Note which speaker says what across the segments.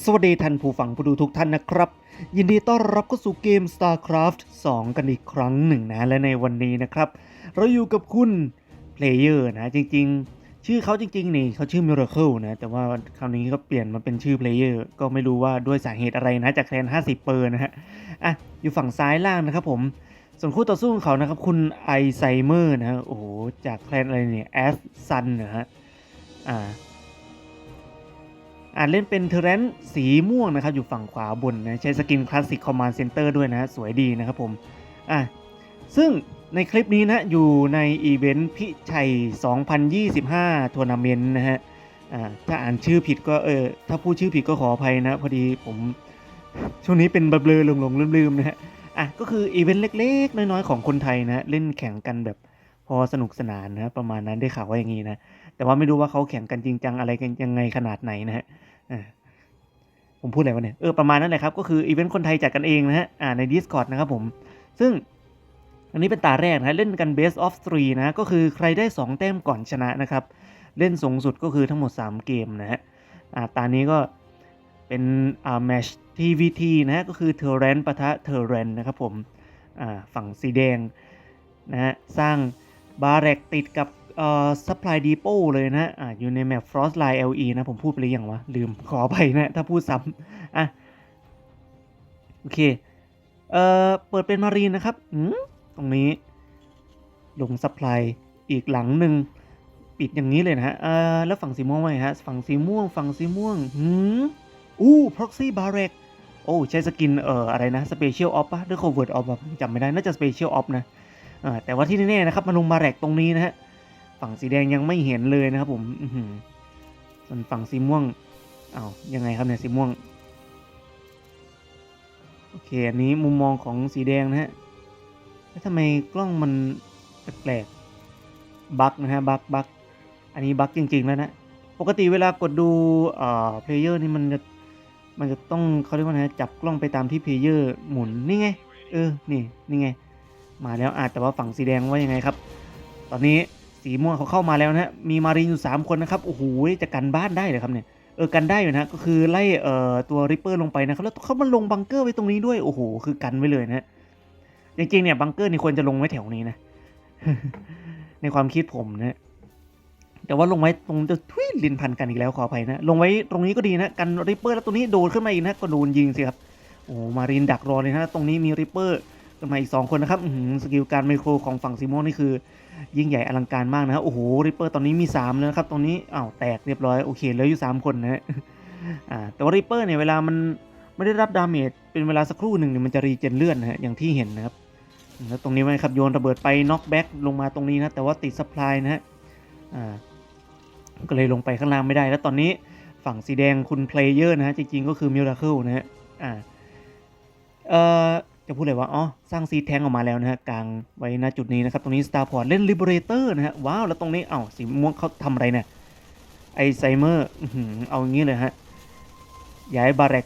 Speaker 1: สวัสดีท่านผู้ฟังผู้ดูทุกท่านนะครับ ยินดีต้อนรับเข้าสู่เกม StarCraft 2 กันอีกครั้งหนึ่งนะ และในวันนี้นะครับ เราอยู่กับคุณ Player นะจริงๆ ชื่อเขาจริงๆนี่เขาชื่อ Miracle นะ แต่ว่าคราวนี้ก็เปลี่ยนมาเป็นชื่อ Player ก็ไม่รู้ว่าด้วยสาเหตุอะไรนะ จากแคลน 50 เปอร์นะฮะอะอยู่ฝั่งซ้ายล่างนะครับผม ส่วนคู่ต่อสู้ของเขานะครับ คุณไอไซเมอร์นะฮะโอ้โหจากแคลนอะไรเนี่ยแอสซันนะฮะอ่า อ่านเล่นเป็นเทอร์เรนต์สีม่วงนะครับ อยู่ฝั่งขวาบนนะใช้สกินคลาสสิกคอมมานด์เซ็นเตอร์ด้วยนะสวยดีนะครับผมอะซึ่งในคลิปนี้นะ อยู่ในอีเวนต์พิชัย 2025ทัวร์นาเมนต์นะฮะอ่าถ้าอ่านชื่อผิดก็เออถ้าพูดชื่อผิดก็ขออภัยนะ พอดีผมช่วงนี้เป็นเบลอหลงๆลืมๆนะฮะอะก็คืออีเวนต์เล็กๆ น้อยๆ ของคนไทยนะเล่นแข่งกันแบบพอสนุกสนานนะประมาณนั้นได้ข่าวว่าอย่างนี้นะแต่ว่าไม่รู้ว่าเขาแข่งกันจริงจังอะไรกันยังไงขนาดไหนนะฮะ ผมพูดอะไรวะเนี่ย เออประมาณนั้นแหละครับ ก็คืออีเวนต์คนไทยจัดกันเองนะฮะใน Discord นะครับผม ซึ่งอันนี้เป็นตาแรกนะเล่นกัน best of 3 นะ ก็คือใครได้ 2 แต้มก่อนชนะนะครับ เล่นสูงสุดก็คือทั้งหมด 3 เกมนะฮะอ่าตานี้ก็เป็นอ่า match TVT นะฮะก็คือเทอร์เรนปะทะเทอร์เรนนะครับผมอ่าฝั่งสีแดงนะฮะสร้างบาร์เรกติดกับ เอ่อ supply depot เลยนะอ่าอยู่ในแมป Frostline LE นะ ผมพูดไปหรือยังวะ ลืมขอไปนะ ถ้าพูดซ้ำอะ โอเค เอ่อ เปิดเป็นมารีนนะครับอืมตรงนี้ ลง supply อีกหลังหนึ่งปิดอย่างนี้เลยนะฮะเอ่อแล้วฝั่งสีม่วงว่าไงฮะ ฝั่งสีม่วง ฝั่งสีม่วงหืมอู้ proxy barrack โอ้ใช้สกินเอ่ออะไรนะ special op ปะหรือ covert op อะผมจำไม่ได้ น่าจะ special op นะอ่าแต่ว่าที่แน่ๆนะครับมาลงบาแรกตรงนี้นะฮะ ฝั่งสีแดงยังไม่เห็นเลยนะครับผมอืส่วนฝั่งสีม่วงอ้าวยังไงครับเนี่ยสีม่วงโอเคอันนี้มุมมองของสีแดงนะฮะแล้วทำไมกล้องมันแปลกๆบั๊กนะฮะบั๊กบั๊กอันนี้บั๊กจริง ๆ แล้วนะปกติเวลากดดูเอ่อเพลเยอร์นี่มันจะมันจะต้องเขาเรียกว่าไงจับกล้องไปตามที่เพลเยอร์หมุนนี่ไงเออนี่นี่ไงมาแล้วอาจแต่ว่าฝั่งสีแดงว่ายังไงครับ ตอนนี้ สีม่วงเขาเข้ามาแล้วนะฮะมีมารีนอยู่3คนนะครับโอ้โหจะกันบ้านได้เหรอครับเนี่ยเออกันได้อยู่นะก็คือไล่เอ่อตัวริปเปอร์ลงไปนะครับแล้วเขามาลงบังเกอร์ไว้ตรงนี้ด้วยโอ้โหคือกันไว้เลยนะฮะจริงๆเนี่ยบังเกอร์นี่ควรจะลงไว้แถวนี้นะ ในความคิดผมนะแต่ว่าลงไว้ตรงจะทุยลินพันกันอีกแล้วขออภัยนะ ลงไว้ตรงนี้ก็ดีนะ กันริปเปอร์แล้วตรงนี้โดนขึ้นมาอีกนะก็โดนยิงสิครับโอ้มารีนดักรอเลยนะตรงนี้มีริปเปอร์ขึ้นมาอีก2คนนะครับหือสกิลการไมโครของฝั่งซีโมนี่คือ ยิ่งใหญ่อลังการมากนะครับโอ้โหริปเปอร์ตอนนี้มี3แล้วนะครับตรงนี้อ้าวแตกเรียบร้อยโอเคเหลืออยู่ 3 คนนะฮะอ่าแต่ว่าริปเปอร์เนี่ยเวลามันไม่ได้รับดาเมจเป็นเวลาสักครู่หนึ่งเนี่ยมันจะรีเจนเลือดนะฮะอย่างที่เห็นนะครับแล้วตรงนี้ไว้ครับโยนระเบิดไปน็อกแบ็กลงมาตรงนี้นะแต่ว่าติดสปายนะฮะอ่าก็เลยลงไปข้างล่างไม่ได้ แล้วตอนนี้ฝั่งสีแดงคุณเพลเยอร์นะฮะจริงๆก็คือมิราเคิลนะฮะอ่าเอ่อ จะพูดเลยว่า อ๋อ สร้างซีแทงออกมาแล้วนะฮะ กลางไว้ณจุดนี้นะครับ ตรงนี้ Starport เล่น Liberator นะฮะ ว้าว แล้วตรงนี้ เอ้า สีม่วงเขาทำอะไรเนี่ย ไอไซเมอร์เอาอย่างนี้เลยฮะ ย้ายบาแรก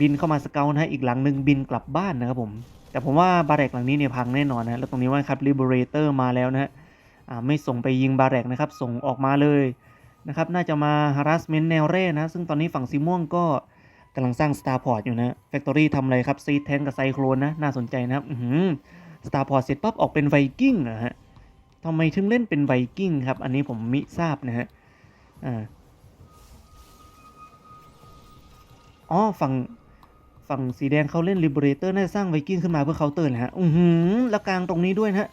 Speaker 1: บินเข้ามาสเกลนะฮะ อีกหลังหนึ่งบินกลับบ้านนะครับผม แต่ผมว่าบาแรกหลังนี้เนี่ยพังแน่นอนนะ แล้วตรงนี้ว่าครับ Liberator มาแล้วนะฮะ อ่า ไม่ส่งไปยิงบาแรกนะครับ ส่งออกมาเลยนะครับ น่าจะมา harassment แนวเร่นะ ซึ่งตอนนี้ฝั่งสีม่วงก็ กำลังสร้าง Starport อยู่นะ Factory ทำอะไรครับซีแทงกับไซโครนนะ น่าสนใจนะครับอือหือ Starport เสร็จปั๊บออกเป็นไวกิ้งนะฮะทำไมถึงเล่นเป็นไวกิ้งครับ อันนี้ผมมิทราบนะฮะอ่าอ๋อฝั่งฝั่งสีแดงเขาเล่น Liberator น่าจะสร้างไวกิ้งขึ้นมาเพื่อเคาน์เตอร์นะฮะ อือหือ แล้วกลางตรงนี้ด้วยนะฮะ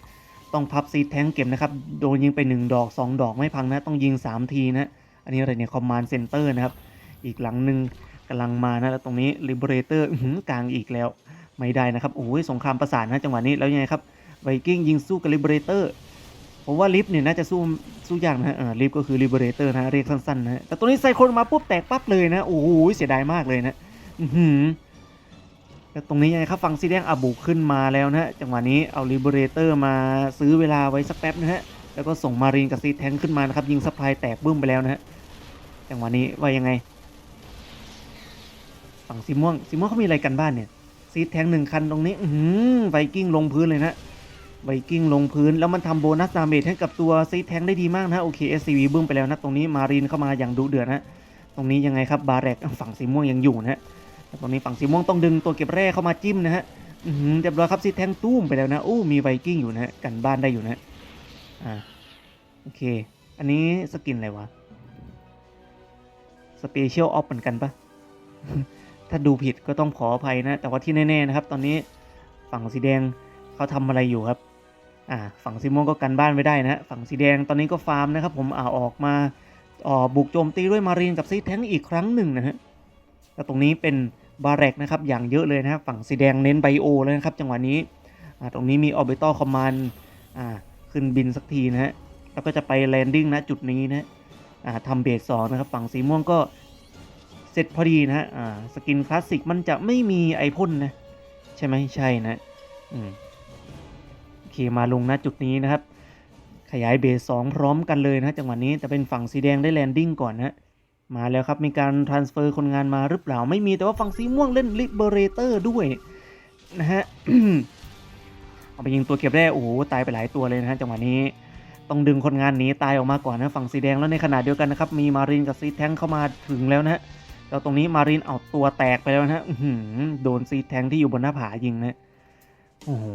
Speaker 1: ต้องพับซีแทงเก็บนะครับ โดนยิงไป 1 ดอก 2 ดอกไม่พังนะ ต้องยิง 3 ทีนะ อันนี้อะไรเนี่ย คอมมานด์เซ็นเตอร์นะครับ อีกหลังหนึ่ง กำลังมานะแล้วตรงนี้ Liberator อื้อหือกลางอีกแล้ว ไม่ได้นะครับโอ้ยสงครามประสานนะจังหวะนี้แล้วยังไงครับไวกิ้งยิงสู้กับ Liberator ผมว่าลิฟเนี่ยน่าจะสู้สู้ยากนะเออลิฟก็คือ Liberator นะเรียกสั้นๆนะแต่ตัวนี้ไซโคนมาปุ๊บแตกปั๊บเลยนะโอ้โหเสียดายมากเลยนะอือหือแล้วตรงนี้ยังไงครับฟังสีแดงอาบุกขึ้นมาแล้วนะฮะจังหวะนี้เอาลิเบเรเตอร์มาซื้อเวลาไว้สักแป๊บนะฮะแล้วก็ส่งมารีนกับซีแทงขึ้นมานะครับยิงสปายแตกบึ้มไปแล้วนะฮะจังหวะนี้ว่ายังไง ฝั่งสีม่วงสีม่วงเขามีอะไรกันบ้านเนี่ยซีแทงหนึ่งคันตรงนี้ อืไวกิ้งลงพื้นเลยนะไวกิ้งลงพื้นแล้วมันทำโบนัสดาเมจให้กับตัวซีแทงได้ดีมากนะโอเค SCV บึ้มไปแล้วนะตรงนี้มารีนเข้ามาอย่างดุเดือดนะตรงนี้ยังไงครับบาแรกฝั่งสีม่วงยังอยู่นะฮะแต่ตรงนี้ฝั่งสีม่วงต้องดึงตัวเก็บแร่เข้ามาจิ้มนะฮะอื้อหือเรียบร้อยครับซีแทงตุ้มไปแล้วนะโอ้มีไวกิ้งอยู่นะฮะกันบ้านได้อยู่นะฮะอ่าโอเค อันนี้สกินอะไรวะสเปเชียลออฟเหมือนกันปะ ถ้าดูผิดก็ต้องขออภัยนะ แต่ว่าที่แน่ๆนะครับ ตอนนี้ฝั่งสีแดงเขาทำอะไรอยู่ครับ อ่า ฝั่งสีม่วงก็กันบ้านไว้ได้นะฝั่งสีแดงตอนนี้ก็ฟาร์มนะครับ ผมอ่าออกมาออบุกโจมตีด้วยมารีนกับซีแทงอีกครั้งหนึ่งนะฮะแล้วตรงนี้เป็นบาแรกนะครับ อย่างเยอะเลยนะครับฝั่งสีแดงเน้นไบโอเลยนะครับ จังหวะนี้ อ่า ตรงนี้มีออร์บิทอลคอมมานด์ อ่า ขึ้นบินสักทีนะฮะ แล้วก็จะไปแลนดิ้งนะจุดนี้นะ อ่าทำเบสสองนะครับ ฝั่งสีม่วงก็ เสร็จพอดีนะฮะสกินคลาสสิกมันจะไม่มีไอพ่นนะ ใช่ไหมใช่นะอืมโอเคมาลงนะจุดนี้นะครับ ขยายเบสสองพร้อมกันเลยนะจังหวะนี้แต่เป็นฝั่งสีแดงได้แลนดิ้งก่อนนะมาแล้วครับมีการ transfer คนงานมาหรือเปล่าไม่มีแต่ว่าฝั่งสีม่วงเล่น liberator ด้วยนะฮะเอาไปยิงตัวเก็บแร่โอ้โหตายไปหลายตัวเลยนะฮะจังหวะนี้ต้องดึงคนงานหนีตายออกมาก่อนนะฝั่งสีแดงแล้วในขณะเดียวกันนะครับมีมารินกับซีแทงเข้ามาถึงแล้วนะฮะ แล้วตรงนี้มารินเอาตัวแตกไปแล้วนะฮะโดนซีแทงที่อยู่บนหน้าผายิงนะโอ้โห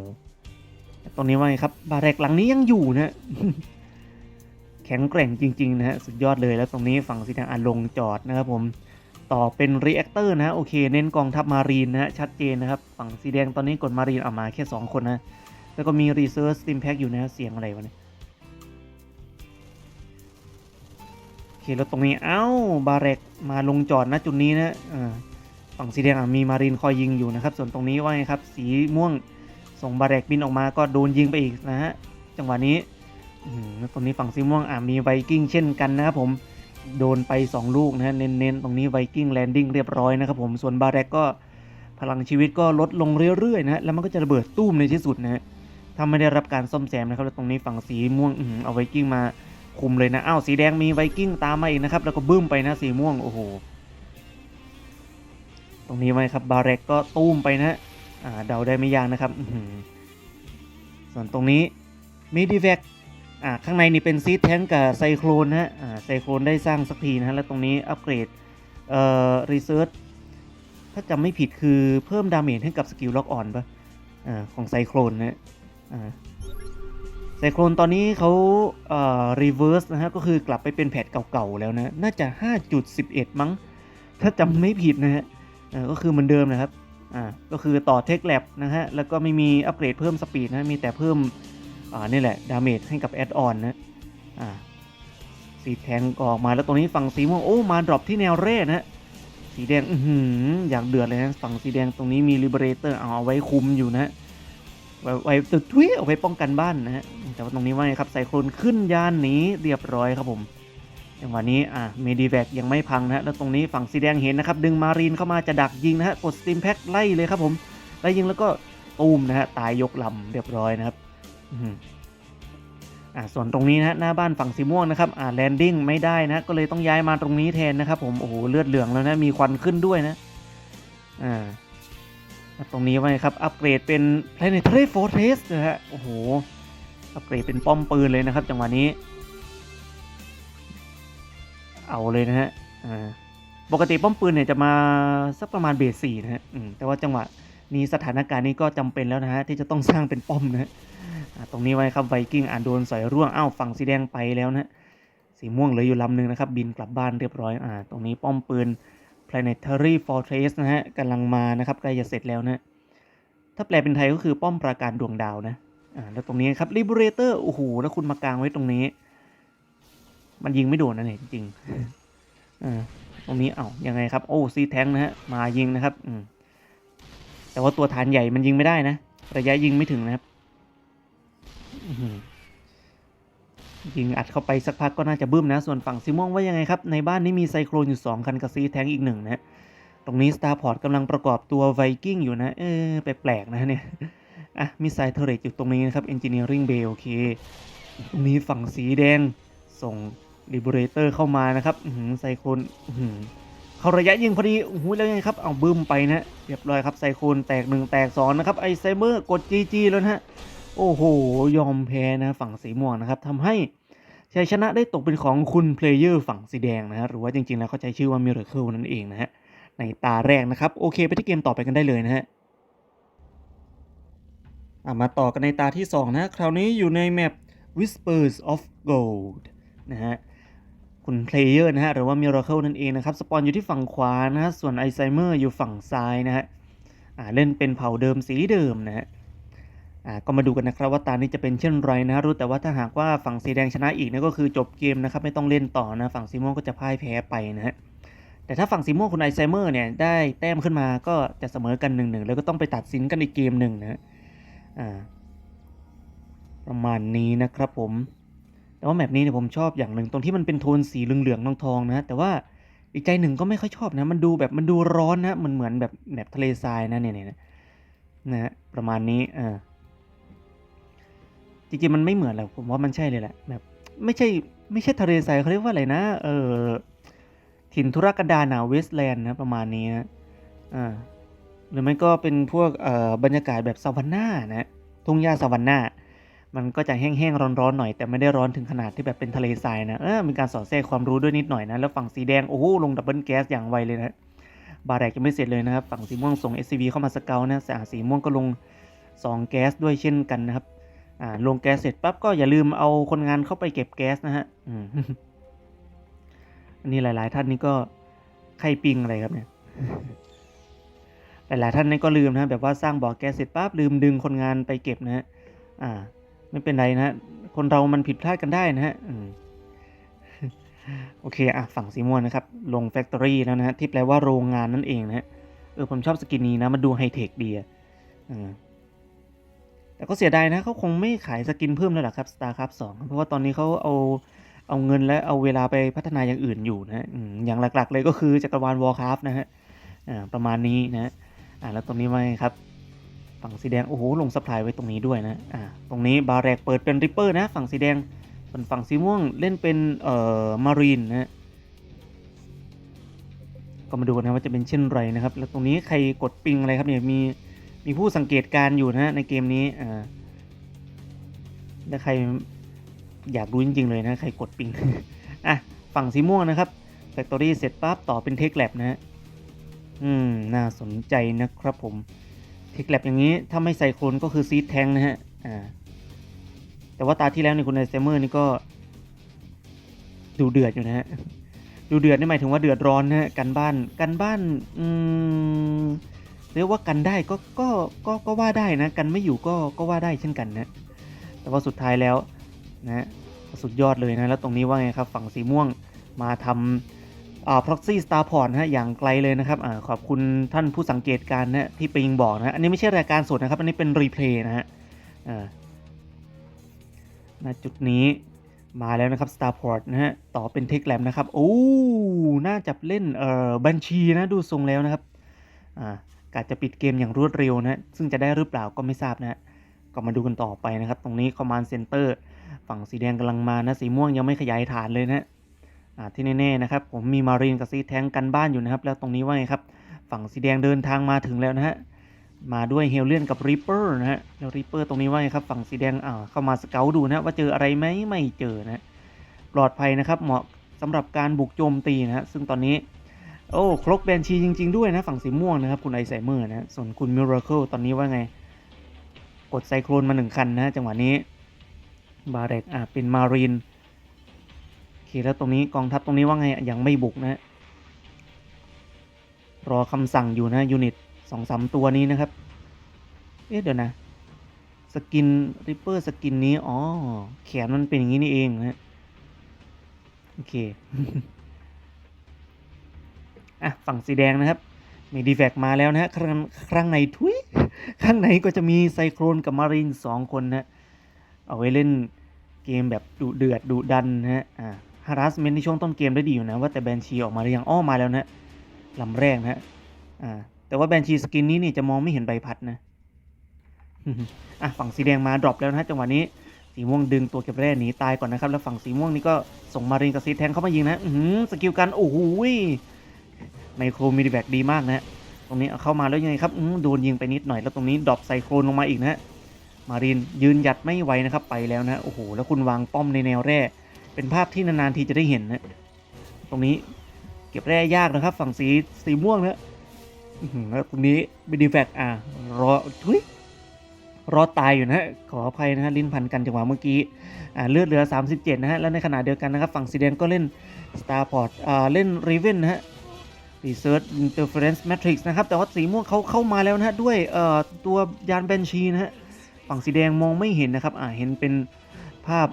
Speaker 1: ตรงนี้ว่าไงครับ บาแรกหลังนี้ยังอยู่นะแข็งแกร่งจริง ๆ นะฮะ สุดยอดเลยแล้วตรงนี้ฝั่งสีแดงอะลงจอดนะครับผมต่อเป็นรีแอคเตอร์นะฮะโอเค เน้นกองทัพมารีนนะฮะชัดเจนนะครับฝั่งสีแดงตอนนี้กดมารีนเอามาแค่สองคนนะ แล้วก็มีรีเซิร์ชสติมแพ็กอยู่นะเสียงอะไรวะเนี่ย โอเคแล้วตรงนี้ เอ้า บาเรกมาลงจอดนะจุดนี้นะฝั่งสีแดงมีมารินคอยยิงอยู่นะครับ ส่วนตรงนี้ว่าไงครับ สีม่วงส่งบาเรกบินออกมาก็โดนยิงไปอีกนะฮะ จังหวะนี้ตรงนี้ฝั่งสีม่วงมีไวกิ้งเช่นกันนะครับผม โดนไป 2 ลูกนะฮะ เน้นๆ ตรงนี้ไวกิ้งแลนดิ้งเรียบร้อยนะครับผม ส่วนบาเรกก็พลังชีวิตก็ลดลงเรื่อยๆนะฮะ แล้วมันก็จะระเบิดตุ้มในที่สุดนะฮะถ้าไม่ได้รับการซ่อมแซมนะครับ แล้วตรงนี้ฝั่งสีม่วงเอาไวกิ้งมา คุมเลยนะอ้าวสีแดงมีไวกิ้งตามมาอีกนะครับ แล้วก็บึ้มไปนะสีม่วงโอ้โหตรงนี้ไว้ครับบาเร็กก็ตุ้มไปนะอ่าเดาได้ไม่ยากนะครับส่วนตรงนี้มิดิแวกอ่าข้างในนี่เป็นซีดแทงกับไซโครนนะฮะอ่าไซโครนได้สร้างสักทีนะฮะแล้วตรงนี้อัปเกรดเอ่อรีเซิร์ชถ้าจำไม่ผิดคือเพิ่มดาเมจให้กับสกิลล็อกออนปะอ่าของไซโครนนะอ่า ไซโครนตอนนี้เขาเอ่อรีเวิร์สนะฮะก็คือกลับไปเป็นแพทเก่าๆแล้วนะ น่าจะ 5.11 มั้ง ถ้าจำไม่ผิดนะฮะก็คือเหมือนเดิมนะครับอ่าก็คือต่อเทคแลบนะฮะ แล้วก็ไม่มีอัปเกรดเพิ่มสปีดนะ มีแต่เพิ่มอ่านี่แหละ ดาเมจให้กับแอดออนนะอ่าสีแทงก็ออกมาแล้วตรงนี้ฝั่งสีม่วงโอ้มาดรอปที่แนวเร่นะฮะสีแดงอือหืออยากเดือดเลยนะฝั่งสีแดงตรงนี้มีลิเบเรเตอร์เอาเอาไว้คุมอยู่นะฮะ ไว้ไวตึกทุยเอาไว้ป้องกันบ้านนะฮะแต่ว่าตรงนี้ว่าไงครับไซโครนขึ้นยานหนีเรียบร้อยครับผมจังวะนี้อะเมดีแวกยังไม่พังนะฮะแล้วตรงนี้ฝั่งสีแดงเห็นนะครับ ดึงมารีนเข้ามาจะดักยิงนะฮะกดสติมแพ็กไล่เลยครับผมไล่ยิงแล้วก็ตูมนะฮะตายยกลำเรียบร้อยนะครับอื้อหืออะส่วนตรงนี้นะฮะหน้าบ้านฝั่งสีม่วงนะครับอ่าแลนดิ้งไม่ได้นะก็เลยต้องย้ายมาตรงนี้แทนนะครับผมโอ้โหเลือดเหลืองแล้วนะมีควันขึ้นด้วยนะอ่า ตรงนี้ไว้ครับ อัปเกรดเป็น planetary fortress นะฮะ โอ้โห อัปเกรดเป็นป้อมปืนเลยนะครับ จังหวะนี้ เอาเลยนะฮะปกติป้อมปืนเนี่ยจะมาสักประมาณเบสสี่นะฮะแต่ว่าจังหวะนี้สถานการณ์นี้ก็จำเป็นแล้วนะฮะ ที่จะต้องสร้างเป็นป้อมนะฮะตรงนี้ไว้ครับไวกิ้งอ่านโดนสอยร่วงอ้าวฝั่งสีแดงไปแล้วนะสีม่วงเหลืออยู่ลำหนึ่งนะครับ บินกลับบ้านเรียบร้อยอ่าตรงนี้ป้อมปืน planetary fortress นะฮะกำลังมานะครับใกล้จะเสร็จแล้วนะถ้าแปลเป็นไทยก็คือป้อมปราการดวงดาวนะอ่าแล้วตรงนี้ครับ liberator โอ้โหแล้วคุณมากางไว้ตรงนี้ มันยิงไม่โดนนะเนี่ยจริงอ่าตรงนี้เอ้ายังไงครับ โอ้ซีแทงนะฮะมายิงนะครับอืมแต่ว่าตัวฐานใหญ่มันยิงไม่ได้นะ ระยะยิงไม่ถึงนะครับอื้อหือ ยิงอัดเข้าไปสักพักก็น่าจะบึ้มนะ ส่วนฝั่งซิม่งว่ายังไงครับ ในบ้านนี้มีไซโครนอยู่ 2 คันกับซีแทงอีกหนึ่งนะ ตรงนี้ Starport กำลังประกอบตัวไวกิ้งอยู่นะ เออแปลกๆนะเนี่ยอะมีไซเทอร์เรตอยู่ตรงนี้นะครับ Engineering Bay โอเค ตรงนี้ฝั่งสีแดงส่ง Liberator เข้ามานะครับอืไซโครนอืเข้าระยะยิงพอดีโอ้โหแล้วยังไงครับ เอาบึ้มไปนะ เรียบร้อยครับไซโครนแตกหนึ่งแตกสองนะครับไอไซเมอร์กด GG แล้วนะฮะ โอ้โห ยอมแพ้นะฝั่งสีม่วงนะครับทำให้ชัยชนะได้ตกเป็นของคุณเพลเยอร์ฝั่งสีแดงนะฮะหรือว่าจริงๆ แล้วเขาใช้ชื่อว่า Miracle นั่นเองนะฮะในตาแรกนะครับ โอเคไปที่เกมต่อไปกันได้เลยนะฮะมาต่อกันในตาที่ 2 นะคราวนี้อยู่ในแมป Whispers of Gold นะฮะคุณเพลเยอร์นะฮะหรือว่า Miracle นั่นเองนะครับ สปอนอยู่ที่ฝั่งขวานะฮะส่วนไอไซเมอร์อยู่ฝั่งซ้ายนะฮะเล่นเป็นเผ่าเดิมสีเดิมนะฮะ อ่าก็มาดูกันนะครับว่าตานี้จะเป็นเช่นไรนะรู้แต่ว่าถ้าหากว่าฝั่งสีแดงชนะอีกนะก็คือจบเกมนะครับไม่ต้องเล่นต่อนะฝั่งสีม่วงก็จะพ่ายแพ้ไปนะฮะแต่ถ้าฝั่งสีม่วงคุณไอไซเมอร์เนี่ยได้แต้มขึ้นมาก็จะเสมอกันหนึ่งหนึ่งแล้วก็ต้องไปตัดสินกันอีกเกมหนึ่งนะฮะอ่าประมาณนี้นะครับผม แต่ว่าแมปนี้เนี่ยผมชอบอย่างหนึ่งตรงที่มันเป็นโทนสีเหลืองๆทองๆนะฮะแต่ว่าอีกใจหนึ่งก็ไม่ค่อยชอบนะ มันดูแบบมันดูร้อนนะมันเหมือนแบบแมปทะเลทรายนะเนี่ยนี่ยนะฮะประมาณนี้อ่า จริงๆมันไม่เหมือนหรอกผมว่ามันใช่เลยแหละแบบไม่ใช่ไม่ใช่ทะเลทรายเขาเรียกว่าอะไรนะ เออถิ่นธุรกันดารนะเวสแลนด์นะประมาณนี้นะอ่าหรือไม่ก็เป็นพวกเอ่อบรรยากาศแบบซาวันนานะทุ่งหญ้าซาวันนามันก็จะแห้งๆร้อนๆหน่อยแต่ไม่ได้ร้อนถึงขนาดที่แบบเป็นทะเลทรายนะเออมีการสอดแทรกความรู้ด้วยนิดหน่อยนะแล้วฝั่งสีแดงโอ้โหลงดับเบิลแก๊สอย่างไวเลยนะบาแรกยังไม่เสร็จเลยนะครับฝั่งสีม่วงส่ง SCV เข้ามาสเกลนะอ่าสีม่วงก็ลง 2 แก๊สด้วยเช่นกันนะครับ อ่าลงแก๊สเสร็จปั๊บก็อย่าลืมเอาคนงานเข้าไปเก็บแก๊สนะฮะอืมอันนี้หลาย ๆ ท่านนี่ก็ไข่ปิงอะไรครับเนี่ยหลายๆท่านนี่ก็ลืมนะแบบว่าสร้างบ่อแก๊สเสร็จปั๊บลืมดึงคนงานไปเก็บนะฮะอ่า ไม่เป็นไรนะฮะคนเรามันผิดพลาดกันได้นะฮะโอเคอะฝั่งสีม่วงนะครับ ลงแฟคทอรี่แล้วนะฮะที่แปลว่าโรงงานนั่นเองนะฮะเออผมชอบสกินนี้นะมันดูไฮเทคดีอะอ แต่ก็เสียดายนะเขาคงไม่ขายสกินเพิ่มแล้วหรอครับ StarCraft 2 เพราะว่าตอนนี้เขาเอาเอาเงินและเอาเวลาไปพัฒนาอย่างอื่นอยู่นะอย่างหลักๆ เลยก็คือจักรวาล Warcraft นะฮะประมาณนี้นะอ่าแล้วตรงนี้ไว้ครับ ฝั่งสีแดง โอ้โห ลงสปายไว้ตรงนี้ด้วยนะอ่าตรงนี้บาแรกเปิดเป็นริปเปอร์นะ ฝั่งสีแดงส่วนฝั่งสีม่วงเล่นเป็นเอ่อมารีนนะก็มาดูกันนะว่าจะเป็นเช่นไรนะครับ แล้วตรงนี้ใครกดปิงอะไรครับเนี่ยมี มีผู้สังเกตการณ์อยู่นะในเกมนี้อ่าถ้าใครอยากรู้จริง ๆ เลยนะ ใครกดปิง อะ ฝั่งสีม่วงนะครับแฟคทอรี่เสร็จปั๊บต่อเป็นเทคแลบนะฮะ อืม น่าสนใจนะครับผม เทคแลบอย่างนี้ ถ้าไม่ใส่โคลนก็คือซีดแทงนะฮะ อ่า แต่ว่าตาที่แล้วในคุณไอเซเมอร์นี่ก็ ดูเดือดอยู่นะฮะ ดูเดือดนี่หมายถึงว่าเดือดร้อนนะฮะ กันบ้าน กันบ้าน อืม เรียกว่ากันได้ก็ก็ก็ก็ว่าได้นะ กันไม่อยู่ก็ก็ว่าได้เช่นกันนะ แต่ว่าสุดท้ายแล้วนะสุดยอดเลยนะ แล้วตรงนี้ว่าไงครับ ฝั่งสีม่วงมาทำอ่า proxy starport นะฮะอย่างไกลเลยนะครับอ่าขอบคุณท่านผู้สังเกตการณ์นะที่ปิงบอกนะ อันนี้ไม่ใช่รายการสดนะครับ อันนี้เป็นรีเพลย์นะฮะอ่าณจุดนี้มาแล้วนะครับ starport นะฮะ ต่อเป็น tech lab นะครับ โอ้ น่าจะเล่น เอ่อ บัญชีนะ ดูทรงแล้วนะครับ อ่า กาจะปิดเกมอย่างรวดเร็วนะซึ่งจะได้หรือเปล่าก็ไม่ทราบนะก็มาดูกันต่อไปนะครับ ตรงนี้ command center ฝั่งสีแดงกำลังมานะสีม่วงยังไม่ขยายฐานเลยนะที่แน่ๆนะครับ ผมมีมารีนกับซีแทงกันบ้านอยู่นะครับ แล้วตรงนี้ว่าไงครับ ฝั่งสีแดงเดินทางมาถึงแล้วนะฮะมาด้วยเฮลเลียนกับริปเปอร์นะฮะแล้วริปเปอร์ตรงนี้ว่าไงครับ ฝั่งสีแดงอ่าเข้ามาสเกลดูนะว่าเจออะไรไหมไม่เจอนะปลอดภัยนะครับ เหมาะสำหรับการบุกโจมตีนะฮะซึ่งตอนนี้ โอ้ครกแบนชีจริง ๆ ด้วยนะฝั่งสีม่วงนะครับคุณไอไซเมอร์นะส่วนคุณมิราเคิลตอนนี้ว่าไง กดไซโครนมาหนึ่งคันนะจังหวะนี้ บาเรกอ่าเป็นมารีนโอเคแล้วตรงนี้กองทัพตรงนี้ว่าไงยังไม่บุกนะ รอคำสั่งอยู่นะยูนิตสองสามตัวนี้นะครับ เอ๊ะเดี๋ยวนะ สกินริปเปอร์สกินนี้ อ๋อ แขนมันเป็นอย่างนี้นี่เองนะ โอเค อะฝั่งสีแดงนะครับ มีดีแฟกมาแล้วนะฮะครั้งครั้งในทุยข้างในก็จะมีไซโครนกับมารีนสองคนนะเอาไว้เล่นเกมแบบดุเดือดดุดันนะฮะอ่าฮาร์สเมนในช่วงต้นเกมได้ดีอยู่นะว่าแต่แบนชีออกมาหรือยังอ้อมาแล้วนะลำแรกนะฮะอ่าแต่ว่าแบนชีสกินนี้นี่จะมองไม่เห็นใบพัดนะอะฝั่งสีแดงมาดรอปแล้วนะจังหวะนี้สีม่วงดึงตัวเก็บแร่หนีตายก่อนนะครับ แล้วฝั่งสีม่วงนี่ก็ส่งมารีนกับซีแทงเข้ามายิงนะ อืสกิลกันโอ้โห ไมโครมิดิแบกดีมากนะฮะตรงนี้เข้ามาแล้วยังไงครับอื้อโดนยิงไปนิดหน่อยแล้วตรงนี้ดรอปไซโครนลงมาอีกนะฮะมารินยืนหยัดไม่ไหวนะครับไปแล้วนะโอ้โหแล้วคุณวางป้อมในแนวแร่ เป็นภาพที่นานๆทีจะได้เห็นนะตรงนี้เก็บแร่ยากนะครับ ฝั่งสีสีม่วงนะแล้วตรงนี้บิดีแฟกอะรอทุยรอตายอยู่นะฮะขออภัยนะฮะลิ้นพันกันจังหวะเมื่อกี้อ่าเลือดเหลือ 37 นะฮะแล้วในขณะเดียวกันนะครับ ฝั่งสีแดงก็เล่น Starport อ่าเล่น Raven นะฮะ Research Interference Matrix นะครับ แต่ว่าสีม่วงเขาเข้ามาแล้วนะฮะ ด้วยตัวยานแบนชีนะฮะ ฝั่งสีแดงมองไม่เห็นนะครับ อ่าเห็นเป็นภาพ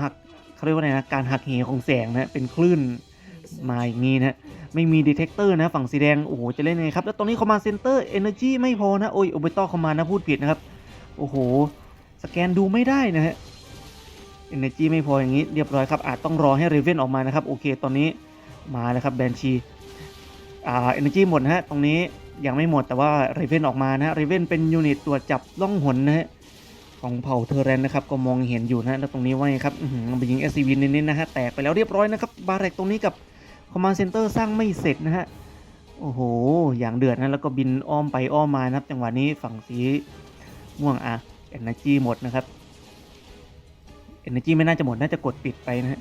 Speaker 1: หักเขาเรียกว่าไงนะ การหักเหของแสงนะ เป็นคลื่นมาอย่างนี้นะ ไม่มีดีเทคเตอร์นะ ฝั่งสีแดง โอ้โห จะเล่นยังไงครับ แล้วตรงนี้คอมมานด์เซนเตอร์เอเนอร์จีไม่พอนะ โอ้ยโอเบตอคอมมานด์นะ พูดผิดนะครับ โอ้โห สแกนดูไม่ได้นะฮะ Energy ไม่พออย่างนี้ เรียบร้อยครับ อาจต้องรอให้ Raven ออกมานะครับ โอเค ตอนนี้มาแล้วครับแบนชี อ่า Energy หมดนะฮะ ตรงนี้ยังไม่หมดแต่ว่า Raven ออกมานะฮะ Raven เป็นยูนิตตรวจจับล่องหนนะฮะของเผ่าเทอร์เรนนะครับก็มองเห็นอยู่นะแล้วตรงนี้ว่าไงครับอื้อหือไปยิง SCV เน้นๆนะฮะแตกไปแล้วเรียบร้อยนะครับบาร์เรกตรงนี้กับ Command Center สร้างไม่เสร็จนะฮะโอ้โห อย่างเดือดนะแล้วก็บินอ้อมไปอ้อมมานะครับจังหวะนี้ฝั่งสีม่วงอะ Energy หมดนะครับ Energy ไม่น่าจะหมดน่าจะกดปิดไปนะฮะ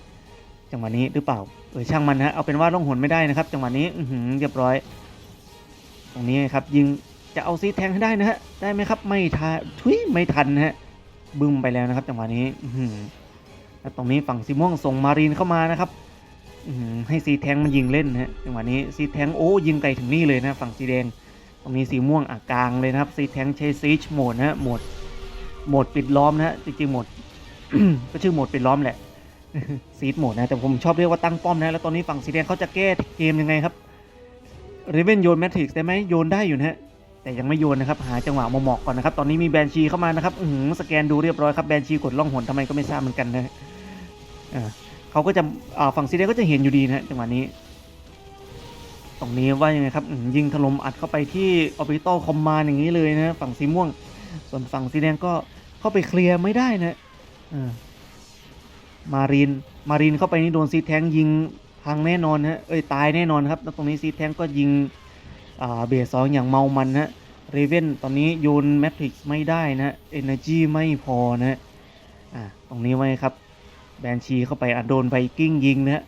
Speaker 1: จังหวะนี้หรือเปล่าเออช่างมันนะฮะเอาเป็นว่าล่องหนไม่ได้นะครับ จังหวะนี้อือหือเรียบร้อย ตรงนี้ครับยิงจะเอาซีแทงให้ได้นะฮะได้ไหมครับไม่ทันทุยไม่ทันฮะบึ้มไปแล้วนะครับ จังหวะนี้อือหือแล้วตรงนี้ฝั่งสีม่วงส่งมารีนเข้ามานะครับอือหือให้ซีแทงมันยิงเล่นฮะจังหวะนี้ซีแทงโอ้ยิงไกลถึงนี่เลยนะฝั่งสีแดง ตรงนี้สีม่วงอะกลางเลยนะครับซีแทงใช้ซีชโหมดนะฮะโหมดโหมดปิดล้อมนะฮะจริงๆโหมดก็ชื่อโหมดปิดล้อมแหละ ซีดโหมดนะ แต่ผมชอบเรียกว่าตั้งป้อมนะ แล้วตอนนี้ฝั่งสีแดงเขาจะแก้เกมยังไงครับเรเวนโยนแมทริกซ์ได้ไหมโยนได้อยู่นะฮะแต่ยังไม่โยนนะครับ หาจังหวะเหมาะๆก่อนนะครับ ตอนนี้มีแบนชีเข้ามานะครับอืสแกนดูเรียบร้อยครับแบนชีกดล่องหนทำไมก็ไม่ทราบเหมือนกันนะอ่าเขาก็จะอ่าฝั่งสีแดงก็จะเห็นอยู่ดีนะจังหวะนี้ ตรงนี้ว่ายังไงครับยิงถล่มอัดเข้าไปที่ออ r ิ t อ l คอมมานอย่างนี้เลยนะ ฝั่งสีม่วง ส่วนฝั่งสีแดงก็เข้าไปเคลียร์ไม่ได้นะอ่า มารีนมารีนเข้าไปนี่โดนซีแทงยิงพังแน่นอนฮะ เอ้ยตายแน่นอนครับ แล้วตรงนี้ซีแทงก็ยิงอ่าเบสสองอย่างเมามันนะเรเวนตอนนี้โยนแมทริกซ์ไม่ได้นะเอเนอร์จีไม่พอนะอ่าตรงนี้ไว้ครับ แบนชีเข้าไปอะโดนไวกิ้งยิงนะ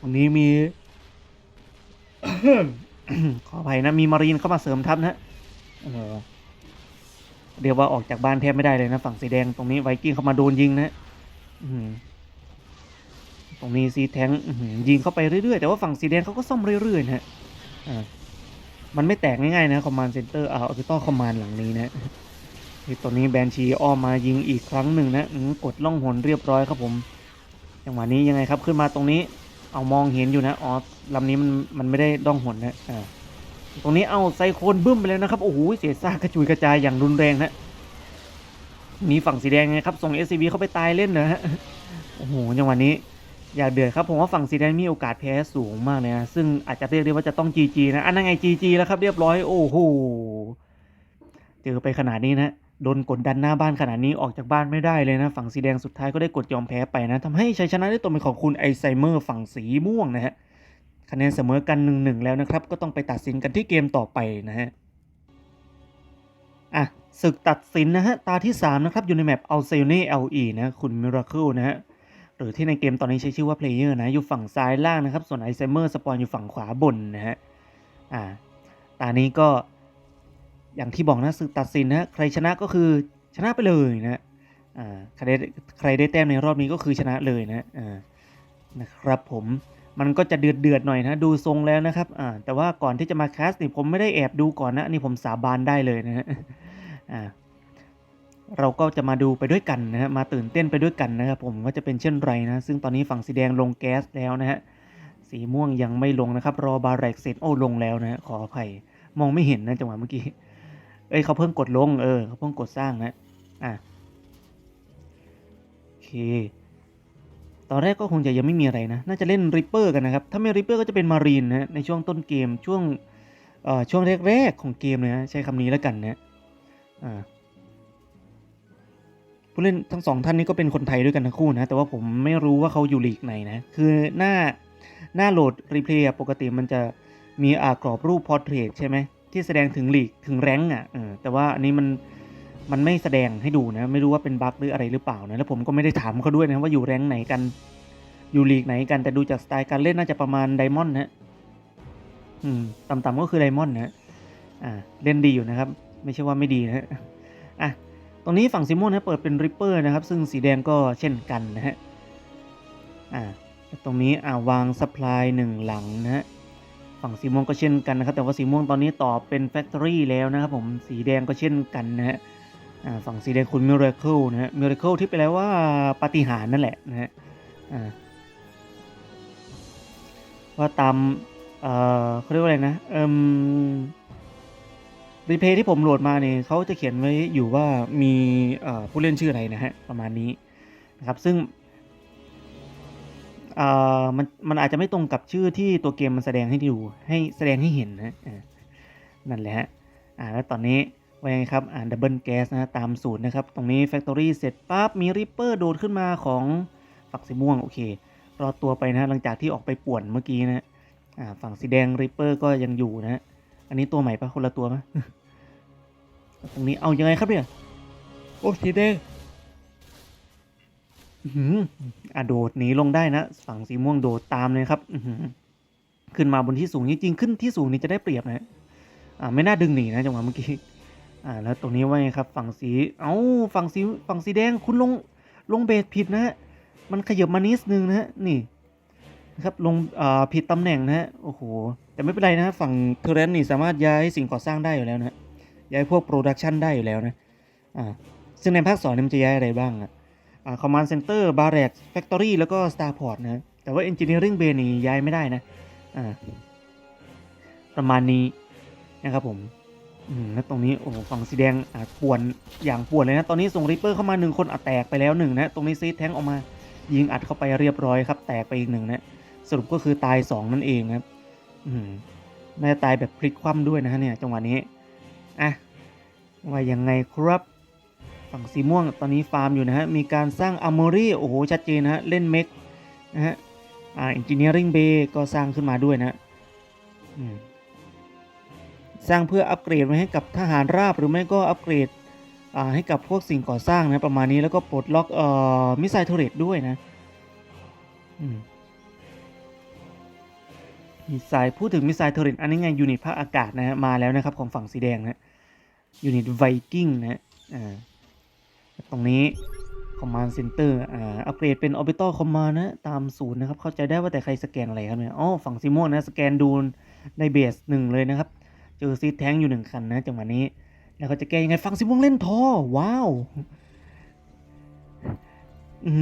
Speaker 1: ตรงนี้มี ขออภัยนะ มีมารีนเข้ามาเสริมทัพนะโอ้โหเดี๋ยวว่าออกจากบ้านแทบไม่ได้เลยนะ ฝั่งสีแดงตรงนี้ไวกิ้งเข้ามาโดนยิงนะอื้อหือ ตรงนี้ซีแทงอื้อหือยิงเข้าไปเรื่อยๆ แต่ว่าฝั่งสีแดงเขาก็ซ่อมเรื่อยๆนะฮะมันไม่แตกง่ายๆนะคอมมานด์เซ็นเตอร์เอาออริตอคอมมานด์หลังนี้นะตอนนี้แบนชีอ้อมมายิงอีกครั้งหนึ่งนะกดล่องหนเรียบร้อยครับผมจังหวะนี้ยังไงครับขึ้นมาตรงนี้เอามองเห็นอยู่นะอ๋อลำนี้มันมันไม่ได้ล่องหนนะอ่าตรงนี้เอาไซโคนบึ้มไปแล้วนะครับโอ้โหเสียซากกระจุยกระจายอย่างรุนแรงนะ มีฝั่งสีแดงไงครับ ส่ง SCV เข้าไปตายเล่นนะฮะ โอ้โห จังหวะนี้อยากเดือดครับ ผมว่าฝั่งสีแดงมีโอกาสแพ้สูงมากเลยนะ ซึ่งอาจจะเรียกได้ว่าจะต้อง GG นะ อันนั้นไง GG แล้วครับ เรียบร้อย โอ้โห เจอไปขนาดนี้นะ โดนกดดันหน้าบ้านขนาดนี้ออกจากบ้านไม่ได้เลยนะ ฝั่งสีแดงสุดท้ายก็ได้กดยอมแพ้ไปนะทำให้ชัยชนะได้ตกเป็นของคุณไอไซเมอร์ฝั่งสีม่วงนะฮะ คะแนนเสมอกัน1นหนึ่งแล้วนะครับ ก็ต้องไปตัดสินกันที่เกมต่อไปนะฮะ อะ ศึกตัดสินนะฮะ ตาที่ 3 นะครับ อยู่ในแมปอัลเซเน่เอลีนะคุณมิราเคิลนะฮะ หรือที่ในเกมตอนนี้ใช้ชื่อว่า Player นะ อยู่ฝั่งซ้ายล่างนะครับ ส่วนไอเซเมอร์สปอนอยู่ฝั่งขวาบนนะฮะ อ่า ตานี้ก็ อย่างที่บอกนะสึกตัดสินนะ ใครชนะก็คือชนะไปเลยนะอ่าใครได้ใครได้แต้มในรอบนี้ก็คือชนะเลยนะอ่านะครับผมมันก็จะเดือดเดือดๆหน่อยนะดูทรงแล้วนะครับอ่าแต่ว่าก่อนที่จะมาแคสนี่ผมไม่ได้แอบดูก่อนนะนี่ผมสาบานได้เลยนะฮะ อ่าเราก็จะมาดูไปด้วยกันนะฮะมาตื่นเต้นไปด้วยกันนะครับผมว่าจะเป็นเช่นไรนะ ซึ่งตอนนี้ฝั่งสีแดงลงแก๊สแล้วนะฮะสีม่วงยังไม่ลงนะครับ รอบาร์แรกเสร็จโอ้ลงแล้วนะฮะขออภัยมองไม่เห็นนะจังหวะเมื่อกี้เอ้ยเขาเพิ่งกดลงเออเขาเพิ่งกดสร้างนะอะโอเคตอนแรกก็คงจะยังไม่มีอะไรนะ น่าจะเล่นริปเปอร์กันนะครับ ถ้าไม่ริปเปอร์ก็จะเป็นมารีนนะในช่วงต้นเกมช่วงเอ่อช่วงแรกๆของเกมเลยนะใช้คำนี้แล้วกันนะอ่า ผู้เล่นทั้งสองท่านนี้ก็เป็นคนไทยด้วยกันทั้งคู่นะ แต่ว่าผมไม่รู้ว่าเขาอยู่ลีกไหนนะ คือหน้าหน้าโหลดรีเพลย์ปกติมันจะมีอ่ากรอบรูปพอร์เทรตใช่ไหมที่แสดงถึงลีกถึงแรงอะเออแต่ว่าอันนี้มันมันไม่แสดงให้ดูนะ ไม่รู้ว่าเป็นบั๊กหรืออะไรหรือเปล่านะแล้วผมก็ไม่ได้ถามเขาด้วยนะว่าอยู่แรงไหนกันอยู่ลีกไหนกันแต่ดูจากสไตล์การเล่นน่าจะประมาณไดมอนด์นะอืมต่ำๆก็คือไดมอนด์นะอ่าเล่นดีอยู่นะครับ ไม่ใช่ว่าไม่ดีนะฮะอะตรงนี้ฝั่งซิโมนนะเปิดเป็นริปเปอร์นะครับ ซึ่งสีแดงก็เช่นกันนะฮะอ่าตรงนี้อ่าวางสป라이หนึ่งหลังนะฮะฝั่งสีม่วงก็เช่นกันนะครับ แต่ว่าสีม่วงตอนนี้ต่อเป็นแฟคทอรี่แล้วนะครับผมสีแดงก็เช่นกันนะฮะอ่าฝั่งสีแดงคุณมิราเคิลนะฮะมิราเคิลที่แปลว่าปาฏิหาริย์นั่นแหละนะฮะอ่าว่าตามเอ่อเขาเรียกว่าอะไรนะเอ่ม รีเพย์ที่ผมโหลดมาเนี่ยเขาจะเขียนไว้อยู่ว่ามีผู้เล่นชื่ออะไรนะฮะประมาณนี้นะครับซึ่งมันมันอาจจะไม่ตรงกับชื่อที่ตัวเกมมันแสดงให้ดูให้แสดงให้เห็นนะนั่นแหละฮะอ่าแล้วตอนนี้ว่าไงครับอ่านดับเบิลแก๊สนะตามสูตรนะครับ ตรงนี้แฟคทอรี่เสร็จปั๊บมีริปเปอร์โดดขึ้นมาของฝักสีม่วงโอเค รอดตัวไปนะหลังจากที่ออกไปป่วนเมื่อกี้นะอ่าฝั่งสีแดงริปเปอร์ก็ยังอยู่นะฮะ อันนี้ตัวใหม่ปะคนละตัวไหมตรงนี้เอายังไงครับเนี่ยโอ้สีแดงอื้อหืออะโดดหนีลงได้นะ ฝั่งสีม่วงโดดตามเลยครับ อื้อหือขึ้นมาบนที่สูงจริงๆขึ้นที่สูงนี่จะได้เปรียบนะอ่าไม่น่าดึงหนีนะจังหวะเมื่อกี้อ่าแล้วตรงนี้ว่าไงครับ ฝั่งสี เอ้าฝั่งสีฝั่งสีแดงคุณลงลงเบสผิดนะฮะมันขยับมานิดนึงนะฮะนี่นะครับลงอ่าผิดตำแหน่งนะฮะโอ้โห แต่ไม่เป็นไรนะฝั่งเทเรนนี่สามารถย้ายสิ่งก่อสร้างได้อยู่แล้วนะย้ายพวกโปรดักชันได้อยู่แล้วนะอ่าซึ่งในภาคสองนี่มันจะย้ายอะไรบ้างอะอ่า Command Center Barrack Factory แล้วก็ Starport นะแต่ว่า Engineering Bay นี่ย้ายไม่ได้นะอ่าประมาณนี้นะครับผมอืมแล้วตรงนี้โอ้ฝั่งสีแดงอ่าป่วนอย่างป่วนเลยนะตอนนี้ส่งริปเปอร์เข้ามาหนึ่งคนอัดแตกไปแล้วหนึ่งนะตรงนี้ซีดแทงออกมายิงอัดเข้าไปเรียบร้อยครับ แตกไปอีกหนึ่งนะสรุปก็คือตายสองนั่นเองนะครับ น่าจะตายแบบพลิกคว่ำด้วยนะฮะเนี่ยจังหวะนี้ อะว่ายังไงครับ ฝั่งสีม่วงตอนนี้ฟาร์มอยู่นะฮะ มีการสร้างอาร์มรี่โอ้โห ชัดเจนนะฮะ เล่นเมกนะฮะ อ่าอินจิเนียริงเบย์ก็สร้างขึ้นมาด้วยนะสร้างเพื่ออัปเกรดไว้ให้กับทหารราบหรือไม่ก็อัปเกรดอ่าให้กับพวกสิ่งก่อสร้างนะประมาณนี้แล้วก็ปลดล็อกเอ่อมิสไซล์ทเรตด้วยนะ อืม มิสไซล์พูดถึงมิสไซล์เทเรตอันนี้ไงยูนิตภาคอากาศนะฮะมาแล้วนะครับของฝั่งสีแดงนะยูนิตไวกิ้งนะอ่าตรงนี้ Command Center อ่าอัปเกรดเป็น Orbital Command นะตามศูนย์นะครับ เข้าใจได้ว่าแต่ใครสแกนอะไรครับเนี่ยอ๋อฝั่งซิโมนนะสแกนดูในเบสหนึ่งเลยนะครับ เจอซีดแท้งอยู่หนึ่งคันนะจังหวะนี้ แล้วเขาจะแก้ยังไงฝั่งซิโมนเล่นท่อว้าวอื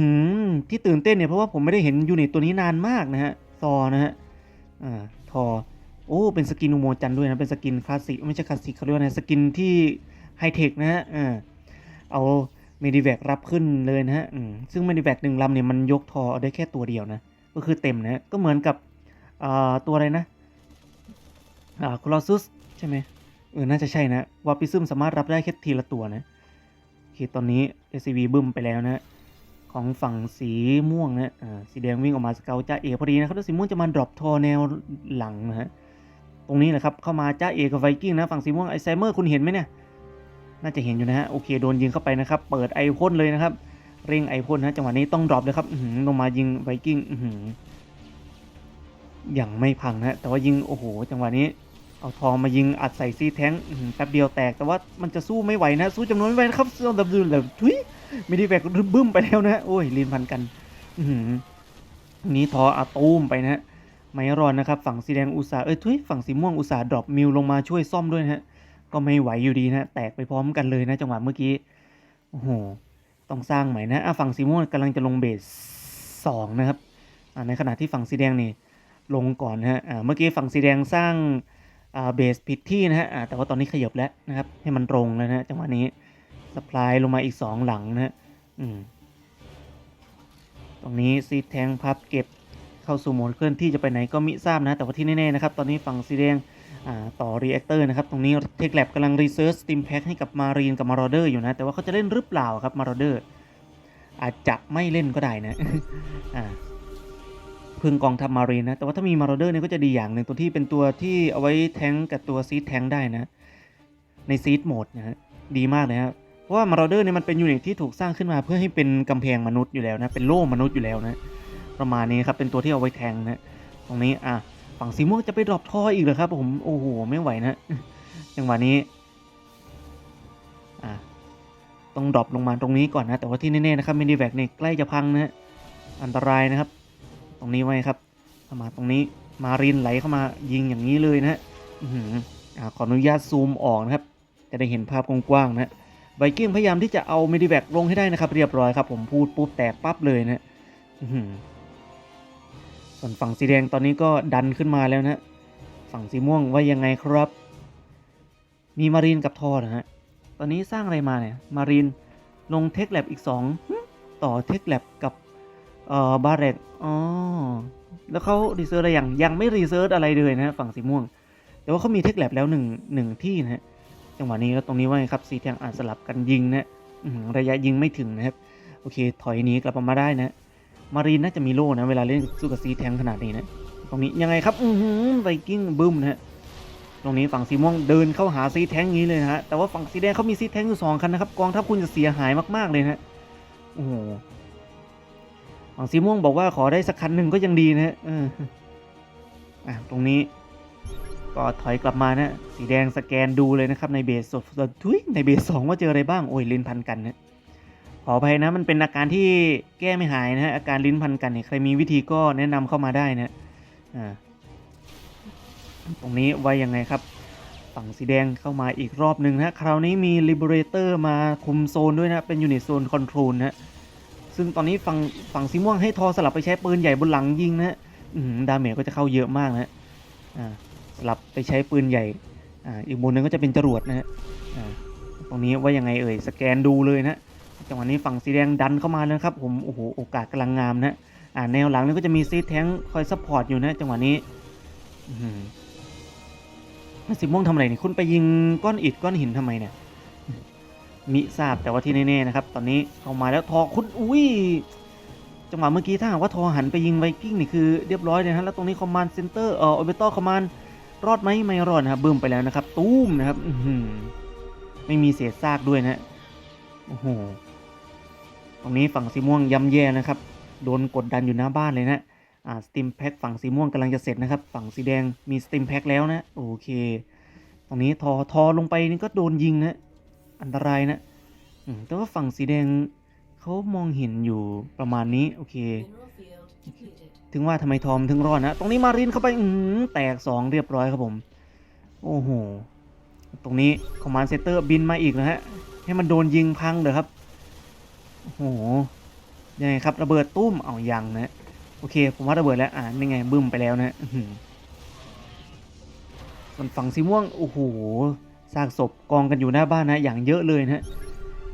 Speaker 1: มที่ตื่นเต้นเนี่ยเพราะว่าผมไม่ได้เห็นยูนิตตัวนี้นานมากนะฮะซอนะฮะ อ่าทอโอ้เป็นสกินอุโมจันด้วยนะ เป็นสกินคลาสสิกไม่ใช่คลาสสิกเขาเรียกว่าไงสกินที่ไฮเทคนะฮะอ่าเอาเมดิแวกรับขึ้นเลยนะฮะซึ่งเมดิแวกหนึ่งลำเนี่ยมันยกทอได้แค่ตัวเดียวนะ ก็คือเต็มนะ ก็เหมือนกับอ่าตัวอะไรนะอ่าคลอซุสใช่ไหมเออ น่าจะใช่นะวาปิซึมสามารถรับได้แค่ทีละตัวนะโอเคตอนนี้ SCV บึ้มไปแล้วนะ ของฝั่งสีม่วงนะอ่าสีแดงวิ่งออกมาสเกลจ้าเอพอดีนะครับแล้วสีม่วงจะมาดรอปทอแนวหลังนะฮะตรงนี้แหละครับเข้ามาจ้าเอกับไวกิ้งนะฝั่งสีม่วงไอไซเมอร์คุณเห็นไหมเนี่ยน่าจะเห็นอยู่นะฮะโอเคโดนยิงเข้าไปนะครับเปิดไอพ่นเลยนะครับเร่งไอพ่นนะจังหวะนี้ต้องดรอปเลยครับลงมายิงไวกิ้งอย่างไม่พังนะแต่ว่ายิงโอ้โห จังหวะนี้เอาทองมายิงอัดใส่ซีแทงอื้อหือแป๊บเดียวแตกแต่ว่ามันจะสู้ไม่ไหวนะสู้จำนวนไม่ไหวนะครับสู้ดับดูแบบทุย ม่ได้แบกบึ้มไปแล้วนะโอ้ยลีนพันกัน อืนี้ทออาตูมไปนะฮะไม่รอดนะครับ ฝั่งสีแดงอุตสาเอ้ยทุยฝั่งสีม่วงอุตสาดรอปมิวลงมาช่วยซ่อมด้วยนะฮะก็ไม่ไหวอยู่ดีนะแตกไปพร้อมกันเลยนะ จังหวะเมื่อกี้โอ้โหต้องสร้างใหม่นะอะฝั่งสีม่วงกำลังจะลงเบสสองนะครับอ่าในขณะที่ฝั่งสีแดงนี่ลงก่อนนะฮะอ่าเมื่อกี้ฝั่งสีแดงสร้างอ่าเบสผิดที่นะฮะอ่าแต่ว่าตอนนี้ขยับแล้วนะครับให้มันตรงแล้วนะจังหวะนี้ สปายลงมาอีกสองหลังนะฮะตรงนี้ซีแทงพับเก็บเข้าสู่โหมดเคลื่อนที่จะไปไหนก็มิทราบนะ แต่ว่าที่แน่ๆนะครับ ตอนนี้ฝั่งสีแดงต่อรีแอคเตอร์นะครับ ตรงนี้เทคแลบกำลังรีเซิร์ชสติมแพ็คให้กับมารีนกับมารอเดอร์อยู่นะ แต่ว่าเขาจะเล่นหรือเปล่าครับมารอเดอร์อาจจะไม่เล่นก็ได้นะพึ่งกองทัพมารีนนะ แต่ว่าถ้ามีมารอเดอร์เนี่ยก็จะดีอย่างหนึ่งตัวที่เป็นตัวที่เอาไว้แทงกับตัวซีดแทงได้นะ ในซีดโหมดนะฮะดีมากเลยครับ ราะว่ามารอเดอร์เนี่ยมันเป็นยูนิตที่ถูกสร้างขึ้นมาเพื่อให้เป็นกำแพงมนุษย์อยู่แล้วนะ เป็นโล่มนุษย์อยู่แล้วนะ ประมาณนี้ครับ เป็นตัวที่เอาไว้แทงนะ ตรงนี้อะ ฝั่งสีม่วงจะไปดรอปทออีกเหรอครับผม โอ้โห ไม่ไหวนะ จังหวะนี้ อะ ต้องดรอปลงมาตรงนี้ก่อนนะ แต่ว่าที่แน่ๆนะครับมินิแวกเนี่ยใกล้จะพังนะ อันตรายนะครับ ตรงนี้ไว้ครับ มาตรงนี้ มารินไหลเข้ามายิงอย่างนี้เลยนะฮะอื้อหืออะขออนุญาตซูมออกนะครับ จะได้เห็นภาพกว้างๆนะ ไวกิ้งพยายามที่จะเอามินิแวกลงให้ได้นะครับเรียบร้อยครับผมพูดปุ๊บแตกปั๊บเลยนะส่วนฝั่งสีแดงตอนนี้ก็ดันขึ้นมาแล้วนะฝั่งสีม่วงว่ายังไงครับ มีมารีนกับทอนะฮะตอนนี้สร้างอะไรมาเนี่ยมารีนลงเทคแลบอีก 2 ต่อเทคแลบกับเอ่อบาเรตอ๋อแล้วเขารีเซิร์ชอะไรอย่างยังไม่รีเซิร์ชอะไรเลยนะฮะฝั่งสีม่วง แต่ว่าเขามีเทคแลบแล้วหนึ่งหนึ่งที่นะฮะ จังหวะนี้แล้วตรงนี้ว่าไงครับสีแทงอาจสลับกันยิงนะระยะยิงไม่ถึงนะครับ โอเค ถอยหนี้กลับมาได้นะ มารีนน่าจะมีโล่นะ เวลาเล่นสู้กับซีแทงขนาดนี้นะ ตรงนี้ยังไงครับ อือไวกิ้งบึ้มนะฮะตรงนี้ฝั่งสีม่วงเดินเข้าหาซีแทงนี้เลยนะฮะ แต่ว่าฝั่งสีแดงเขามีซีแทงอยู่สองคันนะครับ กองทัพคุณจะเสียหายมากๆเลยนะฮะโอ้โหฝั่งสีม่วงบอกว่าขอได้สักคันหนึ่งก็ยังดีนะฮะเอออะตรงนี้ ก็ถอยกลับมานะสีแดงสแกนดูเลยนะครับในเบสสดทุยในเบสสองว่าเจออะไรบ้างโอ้ยลิ้นพันกันนะขออภัยนะมันเป็นอาการที่แก้ไม่หายนะฮะอาการลิ้นพันกันเนี่ยใครมีวิธีก็แนะนำเข้ามาได้นะอ่าตรงนี้ไว้ยังไงครับ ฝั่งสีแดงเข้ามาอีกรอบหนึ่งนะคราวนี้มี Liberator มาคุมโซนด้วยนะเป็นยูนิตโซนคอนโทรลนะซึ่งตอนนี้ฝั่งฝั่งสีม่วงให้ทอสลับไปใช้ปืนใหญ่บนหลังยิงนะดาเมจก็จะเข้าเยอะมากนะอ่า สลับไปใช้ปืนใหญ่อ่าอีกบนนึงก็จะเป็นจรวดนะฮะอ่าตรงนี้ว่ายังไงเอ่ยสแกนดูเลยนะจังหวะนี้ฝั่งสีแดงดันเข้ามาแล้วครับผมโอ้โหโอกาสกำลังงามนะอ่าแนวหลังนี่ก็จะมีซีแทงคอยซัพพอร์ตอยู่นะจังหวะนี้อื้อหือสีม่วงทำอะไรนี่คุณไปยิงก้อนอิฐก้อนหินทำไมเนี่ยมิทราบแต่ว่าที่แน่ๆนะครับ ตอนนี้เข้ามาแล้วทอคุณอุ้ยจังหวะเมื่อกี้ถ้าหากว่าทอหันไปยิงไวกิ้งนี่คือเรียบร้อยเลยนะฮะแล้วตรงนี้คอมมานด์เซ็นเตอร์เอ่อออเบตอคอมมานด์ รอดไหมไม่รอดนะครับบึ้มไปแล้วนะครับ ตู้มนะครับอืไม่มีเศษซากด้วยนะโอ้โหตรงนี้ฝั่งสีม่วงย่ำแย่นะครับ โดนกดดันอยู่หน้าบ้านเลยนะอ่าสติมแพ็คฝั่งสีม่วงกำลังจะเสร็จนะครับ ฝั่งสีแดงมีสติมแพ็คแล้วนะโอเค ตรงนี้ทอทอลงไปนี่ก็โดนยิงนะอันตรายนะอืแต่ว่าฝั่งสีแดงเขามองเห็นอยู่ประมาณนี้โอเค ถึงว่าทำไมทอมถึงรอดนะ ตรงนี้มารินเข้าไปอือแตกสองเรียบร้อยครับผม โอ้โห ตรงนี้คอมมานเซนเตอร์บินมาอีกนะฮะ ให้มันโดนยิงพังเด้อครับ โอ้โห ยังไงครับ ระเบิดตุ้ม เอายังนะ โอเค ผมว่าระเบิดแล้ว อ่านี่ไงบึ้มไปแล้วนะส่วนฝั่งสีม่วง โอ้โห ซากศพกองกันอยู่หน้าบ้านนะ อย่างเยอะเลยนะฮะ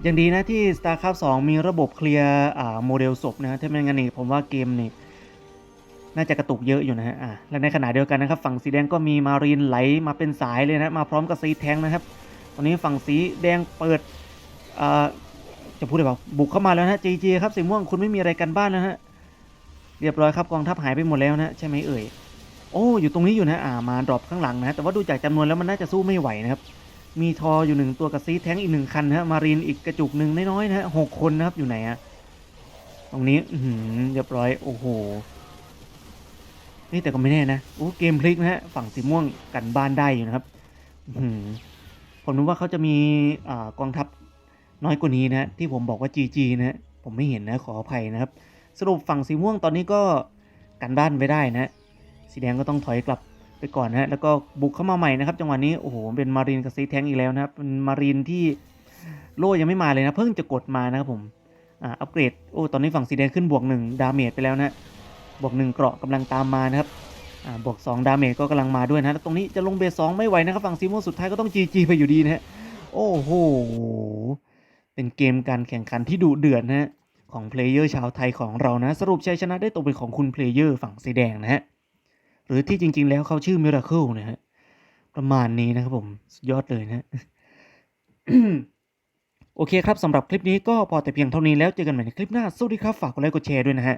Speaker 1: ยังดีนะที่ StarCraft 2 มีระบบเคลียร์โมเดลศพนะฮะถ้าไม่งั้นนี่ผมว่าเกมนี่ น่าจะกระตุกเยอะอยู่นะฮะอะและในขณะเดียวกันนะครับ ฝั่งสีแดงก็มีมารีนไหลมาเป็นสายเลยนะมาพร้อมกับซีแทงนะครับ ตอนนี้ฝั่งสีแดงเปิดอ่าจะพูดอะไรเปล่าบุกเข้ามาแล้วนะจีจีครับสีม่วงคุณไม่มีอะไรกันบ้านแล้วฮะเรียบร้อยครับกองทัพหายไปหมดแล้วนะใช่ไหมเอ่ยโอ้อยู่ตรงนี้อยู่นะอ่ามาดรอปข้างหลังนะ แต่ว่าดูจากจำนวนแล้วมันน่าจะสู้ไม่ไหวนะครับมีทออยู่หนึ่งตัวกับซีแทงอีกหนึ่งคันนะฮะมารีนอีกกระจุกหนึ่งน้อยๆนะฮะหกคนนะครับอยู่ไหนอะตรงนี้อืเรียบร้อยโอ้โห นี่แต่ก็ไม่แน่นะโอ้เกมพลิกนะฮะฝั่งสีม่วงกันบ้านได้อยู่นะครับผมนึกว่าเขาจะมีอกองทัพน้อยกว่านี้นะที่ผมบอกว่า GG นะฮะผมไม่เห็นนะขออภัยนะครับ สรุปฝั่งสีม่วงตอนนี้ก็กันบ้านไปได้นะ สีแดงก็ต้องถอยกลับไปก่อนนะฮะแล้วก็บุกเข้ามาใหม่นะครับ จังหวะนี้โอ้โหเป็นมารีนกับซีแทงอีกแล้วนะครับเป็นมารีนที่โล่ยังไม่มาเลยนะ เพิ่งจะกดมานะครับผมอ่าอัปเกรดโอ้ตอนนี้ฝั่งสีแดงขึ้นบวกหนึ่งดาเมจไปแล้วนะ บวกหนึ่งเกราะกำลังตามมานะครับบวกสองดาเมจก็กำลังมาด้วยนะตรงนี้จะลงเบสสองไม่ไหวนะครับฝั่งซีโมสุดท้ายก็ต้องจีจีไปอยู่ดีนะฮะโอ้โหเป็นเกมการแข่งขันที่ดุเดือดนะฮะของเพลเยอร์ชาวไทยของเรานะสรุปชัยชนะได้ตกเป็นของคุณเพลเยอร์ฝั่งสีแดงนะฮะหรือที่จริง ๆ แล้วเขาชื่อมิราเคิลนะฮะประมาณนี้นะครับผมสุดยอดเลยนะฮะโอเคครับสำหรับคลิปนี้ก็พอแต่เพียงเท่านี้แล้วเจอกันใหม่ในคลิปหน้าสวัสดีครับฝากกดไลค์กดแชร์ด้วยนะฮะ